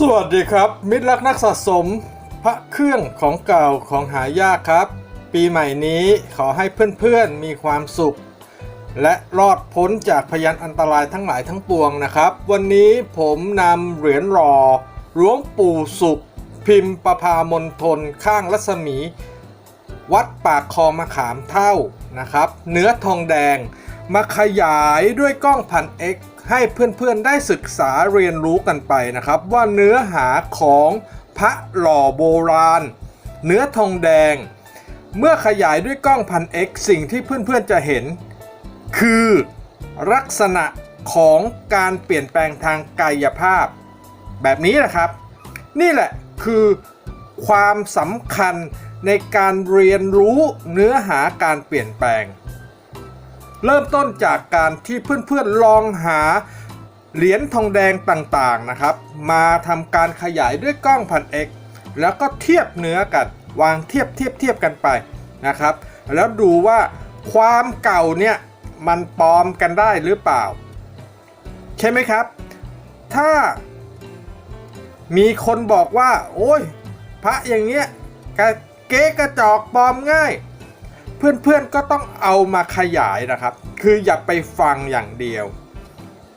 สวัสดีครับ มิตรรักนักสะสม พระเครื่องของเก่าของหายากครับ ปีใหม่นี้ขอให้เพื่อนๆมีความสุข และรอดพ้นจากพยันอันตรายทั้งหลายทั้งปวงนะครับ วันนี้ผมนำเหรียญหล่อหลวงปู่สุข พิมพ์ประพามณฑลข้างรัศมี วัดปากคลองมะขามเท่านะครับ เนื้อทองแดงมาขยายด้วยกล้องพันเอ็ก ให้เพื่อนๆได้ศึกษาเรียนรู้กันไปนะครับ ว่าเนื้อหาของพระหล่อโบราณ เนื้อทองแดง เมื่อขยายด้วยกล้องพันเอ็กสิ่งที่เพื่อนๆจะเห็น คือลักษณะของการเปลี่ยนแปลงทางกายภาพ แบบนี้นะครับ นี่แหละคือความสำคัญในการเรียนรู้เนื้อหาการเปลี่ยนแปลง เริ่มต้นจากการที่เพื่อนๆลองหาเหรียญทองแดงต่างๆนะครับ มาทำการขยายด้วยกล้องพันเอกแล้วก็เทียบเนื้อกัน วางเทียบเทียบเทียบกันไปนะครับ แล้วดูว่าความเก่าเนี่ยมันปลอมกันได้หรือเปล่า ใช่ไหมครับ ถ้า มีคนบอกว่า โอ้ย พระอย่างเงี้ยกะเก๊กระจอกปลอมง่าย เพื่อนๆก็ต้องเอามาขยายนะครับ คืออย่าไปฟังอย่างเดียว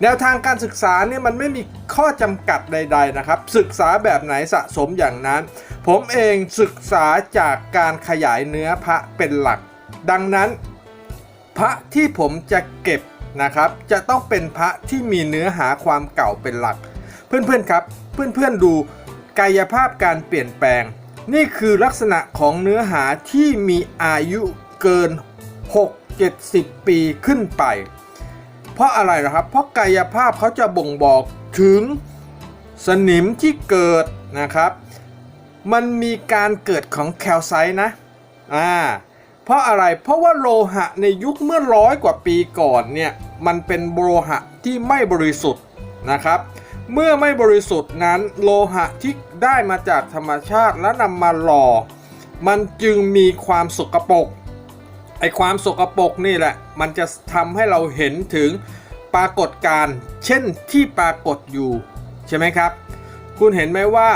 แนวทางการศึกษาเนี่ยมันไม่มีข้อจำกัดใด ๆนะครับ ศึกษาแบบไหนสะสมอย่างนั้น ผมเองศึกษาจากการขยายเนื้อพระเป็นหลัก ดังนั้น พระที่ผมจะเก็บนะครับ จะต้องเป็นพระที่มีเนื้อหาความเก่าเป็นหลัก เพื่อนๆครับ เพื่อนๆดูกายภาพการเปลี่ยนแปลง นี่คือลักษณะของเนื้อหาที่มีอายุ เกิน 6-70 ปีขึ้นไป เพราะอะไรนะครับ เพราะกายภาพเขาจะบ่งบอกถึงสนิมที่เกิดนะครับ มันมีการเกิดของแคลไซต์นะอ่าเพราะอะไรเพราะว่าโลหะในยุคเมื่อร้อยกว่าปีก่อนเนี่ยมันเป็นโลหะที่ไม่บริสุทธิ์นะครับเมื่อไม่บริสุทธิ์นั้นโลหะที่ได้มาจากธรรมชาติและนำมาหล่อ มันจึงมีความสกปรก ไอความสกปรกนี่แหละ มันจะทำให้เราเห็นถึงปรากฏการณ์เช่นที่ปรากฏอยู่ใช่ไหมครับ คุณเห็นไหมว่า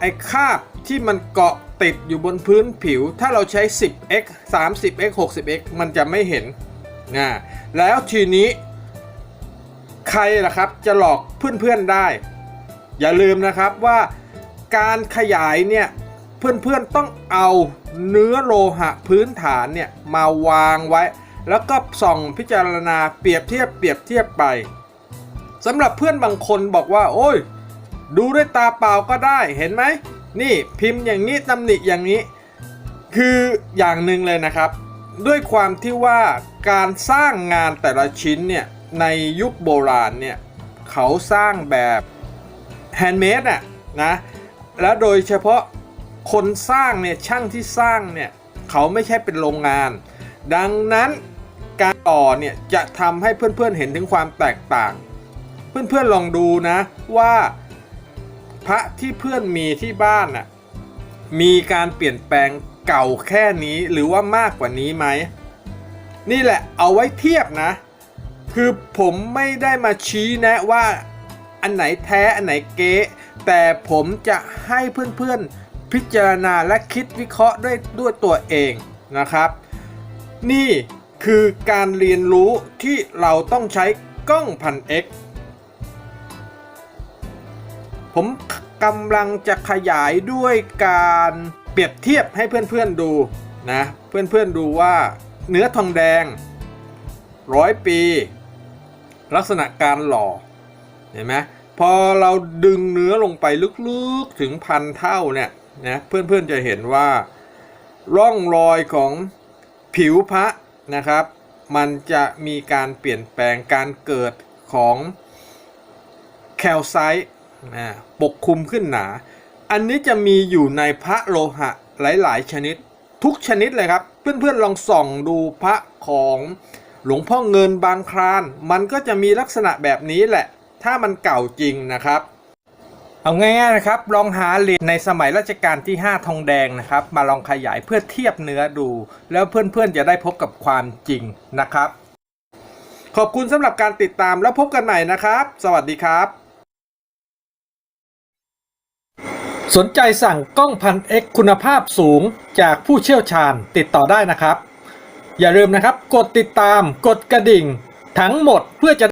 ไอคาบที่มันเกาะติดอยู่บนพื้นผิว ถ้าเราใช้ 10x 30x 60x มันจะไม่เห็นนะแล้วทีนี้ใครล่ะครับจะหลอกเพื่อนๆได้ อย่าลืมนะครับว่าการขยายเนี่ย เพื่อนๆต้องเอาเนื้อโลหะพื้นฐานเนี่ยมาวางไว้ แล้วก็ส่องพิจารณาเปรียบเทียบเปรียบเทียบไปสำหรับเพื่อนบางคนบอกว่า โอ้ย ดูด้วยตาเปล่าก็ได้เห็นไหมนี่พิมพ์อย่างนี้ตำหนิอย่างนี้ คืออย่างหนึ่งเลยนะครับ ด้วยความที่ว่าการสร้างงานแต่ละชิ้นเนี่ยในยุคโบราณเนี่ยเขาสร้างแบบแฮนด์เมดน่ะนะแล้วโดยเฉพาะ คนสร้างเนี่ยช่างที่สร้างเนี่ยเขาไม่ใช่เป็นโรงงาน ดังนั้นการต่อเนี่ยจะทำให้เพื่อนๆเห็นถึงความแตกต่าง เพื่อนๆลองดูนะว่าพระที่เพื่อนมีที่บ้านน่ะมีการเปลี่ยนแปลงเก่าแค่นี้หรือว่ามากกว่านี้ไหม นี่แหละเอาไว้เทียบนะ คือผมไม่ได้มาชี้แนะว่าอันไหนแท้อันไหนเก๊แต่ผมจะให้เพื่อนๆ พิจารณาและคิดวิเคราะห์ด้วยด้วยตัวเองนะครับ นี่คือการเรียนรู้ที่เราต้องใช้กล้องพัน X ผมกำลังจะขยายด้วยการเปรียบเทียบให้เพื่อนๆดูนะเพื่อนๆดูว่าเนื้อทองแดงร้อยปี ลักษณะการหล่อเห็นไหมพอเราดึงเนื้อลงไปลึกๆถึงพันเท่าเนี่ย นะเพื่อนๆจะเห็นว่าร่องรอยของผิวพระนะครับ มันจะมีการเปลี่ยนแปลงการเกิดของแคลไซต์นะปกคลุมขึ้นหนา อันนี้จะมีอยู่ในพระโลหะหลายๆ ชนิดทุกชนิดเลยครับ เพื่อนๆลองส่องดูพระของหลวงพ่อเงินบางคราน มันก็จะมีลักษณะแบบนี้แหละ ถ้ามันเก่าจริงนะครับ เอาง่ายๆนะครับ ลองหาเหรียญในสมัยรัชกาลที่ 5 ทองแดงนะครับ มาลองขยายเพื่อเทียบเนื้อดู แล้วเพื่อนๆจะได้พบกับความจริงนะครับ ขอบคุณสำหรับการติดตามแล้วพบกันใหม่นะครับ สวัสดีครับ สนใจสั่งกล้องพัน X คุณภาพสูงจากผู้เชี่ยวชาญติดต่อได้นะครับ อย่าลืมนะครับ กดติดตามกดกระดิ่ง ทั้งหมดเพื่อจะ